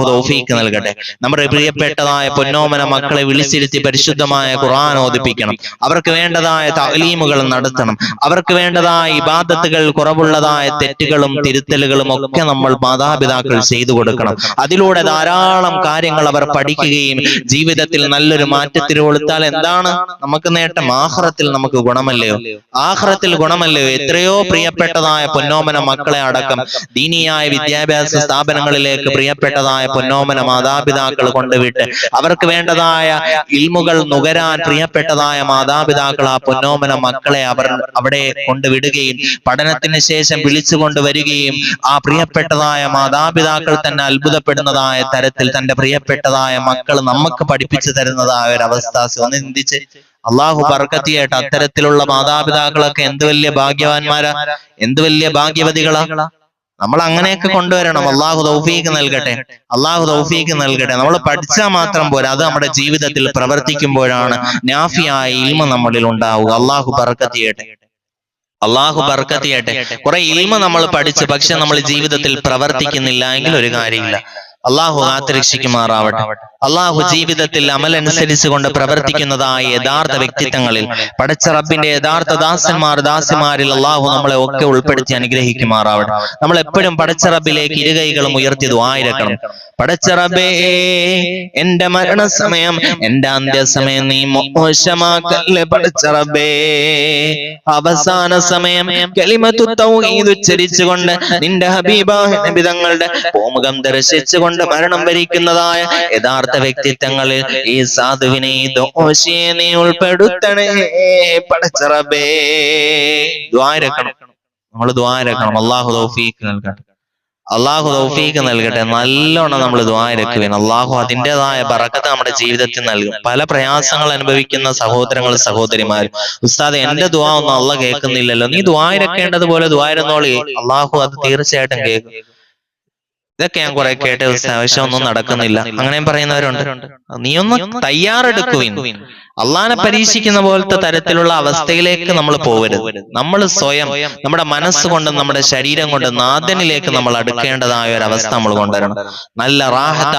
തൗഫീക്ക് നൽകട്ടെ. നമ്മുടെ പ്രിയപ്പെട്ടതായ പൊന്നോമന മക്കളെ വിളിച്ചിരുത്തി പരിശുദ്ധമായ ഖുർആൻ ഓദിപ്പിക്കണം അവർക്ക് വേണ്ടതായ തലീമുകൾ നടത്തണം. അവർക്ക് വേണ്ടതായ ഇബാദത്തുകൾ കുറവുള്ളതായ തെറ്റുകളും തിരുത്തലുകളും ഒക്കെ നമ്മൾ മാതാപിതാക്കൾ ചെയ്തു കൊടുക്കണം. അതിലൂടെ ധാരാളം കാര്യങ്ങൾ അവർ പഠിക്കുകയും ജീവിതത്തിൽ നല്ലൊരു മാറ്റത്തിന് കൊടുത്താൽ എന്താണ്? നമുക്ക് നേട്ടം ആഹ്റത്തിൽ നമുക്ക് ഗുണമല്ലയോ? ആഹ്റത്തിൽ ഗുണമല്ലയോ? എത്രയോ പ്രിയപ്പെട്ടതായ പൊന്നോമന മക്കളെ അടക്കം ദീനിയായ വിദ്യാഭ്യാസ സ്ഥാപനങ്ങളിലേക്ക് പ്രിയപ്പെട്ടതായ പൊന്നോമന മാതാപിതാക്കൾ കൊണ്ടുവിട്ട് അവർക്ക് വേണ്ടതായ ഇൽമുകൾ നുകരാൻ പ്രിയപ്പെട്ടതായ മാതാപിതാക്കൾ ആ പൊന്നോമന മക്കളെ അവർ അവിടെ കൊണ്ടുവിടുകയും പഠനത്തിന് ശേഷം വിളിച്ചു കൊണ്ടുവരികയും ആ പ്രിയപ്പെട്ടതായ മാതാപിതാക്കൾ തന്നെ അത്ഭുതപ്പെടുന്നതായ തരത്തിൽ തന്റെ പ്രിയപ്പെട്ടതായ മക്കൾ നമുക്ക് പഠിപ്പിച്ചു തരുന്നതായ ഒരു അവസ്ഥ ഒന്ന് ചിന്തിച്ച് അള്ളാഹു പറക്കത്തിയായിട്ട് അത്തരത്തിലുള്ള മാതാപിതാക്കളൊക്കെ എന്ത് വലിയ ഭാഗ്യവാന്മാരാ? എന്ത് വലിയ ഭാഗ്യവതികളാ നമ്മൾ അങ്ങനെയൊക്കെ കൊണ്ടുവരണം. അള്ളാഹു തൗഫീക്ക് നൽകട്ടെ. അള്ളാഹു തൗഫീക്ക് നൽകട്ടെ. നമ്മൾ പഠിച്ചാൽ മാത്രം പോരാ. അത് നമ്മുടെ ജീവിതത്തിൽ പ്രവർത്തിക്കുമ്പോഴാണ് നാഫിയായ ഇൽമ നമ്മളിൽ ഉണ്ടാവുക. അള്ളാഹു ബർക്കത്ത് അള്ളാഹു ബർക്കത്ത് കുറെ ഇൽമ നമ്മൾ പഠിച്ചു. പക്ഷെ നമ്മൾ ജീവിതത്തിൽ പ്രവർത്തിക്കുന്നില്ല. എങ്കിൽ ഒരു കാര്യമില്ല. അള്ളാഹു കാത്തുരക്ഷിക്കുമാറാവട്ടെ അള്ളാഹു ജീവിതത്തിൽ അമലനുസരിച്ച് കൊണ്ട് പ്രവർത്തിക്കുന്നതായ യഥാർത്ഥ വ്യക്തിത്വങ്ങളിൽ പടച്ച റബ്ബിന്റെ യഥാർത്ഥ ദാസന്മാർ ദാസിമാരിൽ അള്ളാഹു നമ്മളെ ഒക്കെ ഉൾപ്പെടുത്തി അനുഗ്രഹിക്കുമാറാവട്ടെ. നമ്മൾ എപ്പോഴും പടച്ച റബ്ബിലേക്ക് ഇരുകൈകളും ഉയർത്തി ദ്വായിരക്കണം പടച്ച റബ്ബേ എന്റെ മരണസമയം എന്റെ അന്ത്യസമയം നീ മോശമാക്കല്ലേ പടച്ച റബ്ബേ? അവസാന സമയം കലിമത്തു തൗഹീദ് ഉച്ചരിച്ചുകൊണ്ട് നിന്റെ ഹബീബായ നബി തങ്ങളുടെ പൂമുഖം ദർശിച്ചുകൊണ്ട് മരണം വരിക്കുന്നതായ യഥാർത്ഥ വ്യക്തിത്വങ്ങളിൽ ഈ സാധുവിനെ ദോഷിയെ ഉൾപ്പെടുത്തണേ. പടച്ചറബേ ദ്വാരക്കണം. നമ്മൾ ദ്വാരക്കണം. അള്ളാഹു തൗഫീക്ക് നൽകട്ടെ. അള്ളാഹു തൗഫീക്ക് നൽകട്ടെ. നല്ലോണം നമ്മൾ ദ്വാരക്കുവേൻ. അള്ളാഹു അതിന്റെതായ ബറക്കത്ത് നമ്മുടെ ജീവിതത്തിൽ നൽകും. പല പ്രയാസങ്ങൾ അനുഭവിക്കുന്ന സഹോദരങ്ങൾ സഹോദരിമാരും ഉസ്താദ് എന്റെ ദ്വാ ഒന്നും അള്ള കേൾക്കുന്നില്ലല്ലോ. നീ ദ്വാരക്കേണ്ടതുപോലെ ദ്വാരന്നോളി. അള്ളാഹു അത് തീർച്ചയായിട്ടും കേൾക്കും. ഇതൊക്കെ ഞാൻ കുറെ കേട്ട് ആവശ്യം ഒന്നും നടക്കുന്നില്ല. അങ്ങനെയും പറയുന്നവരുണ്ട്. നീ ഒന്ന് തയ്യാറെടുക്കുവിൻ. അള്ളാനെ പരീക്ഷിക്കുന്ന പോലത്തെ തരത്തിലുള്ള അവസ്ഥയിലേക്ക് നമ്മൾ പോകരുത് നമ്മൾ സ്വയം നമ്മുടെ മനസ്സുകൊണ്ടും നമ്മുടെ ശരീരം കൊണ്ടും നാദനിലേക്ക് നമ്മൾ അടുക്കേണ്ടതായ ഒരു അവസ്ഥ നമ്മൾ കൊണ്ടുവരണം. നല്ല റാഹത്ത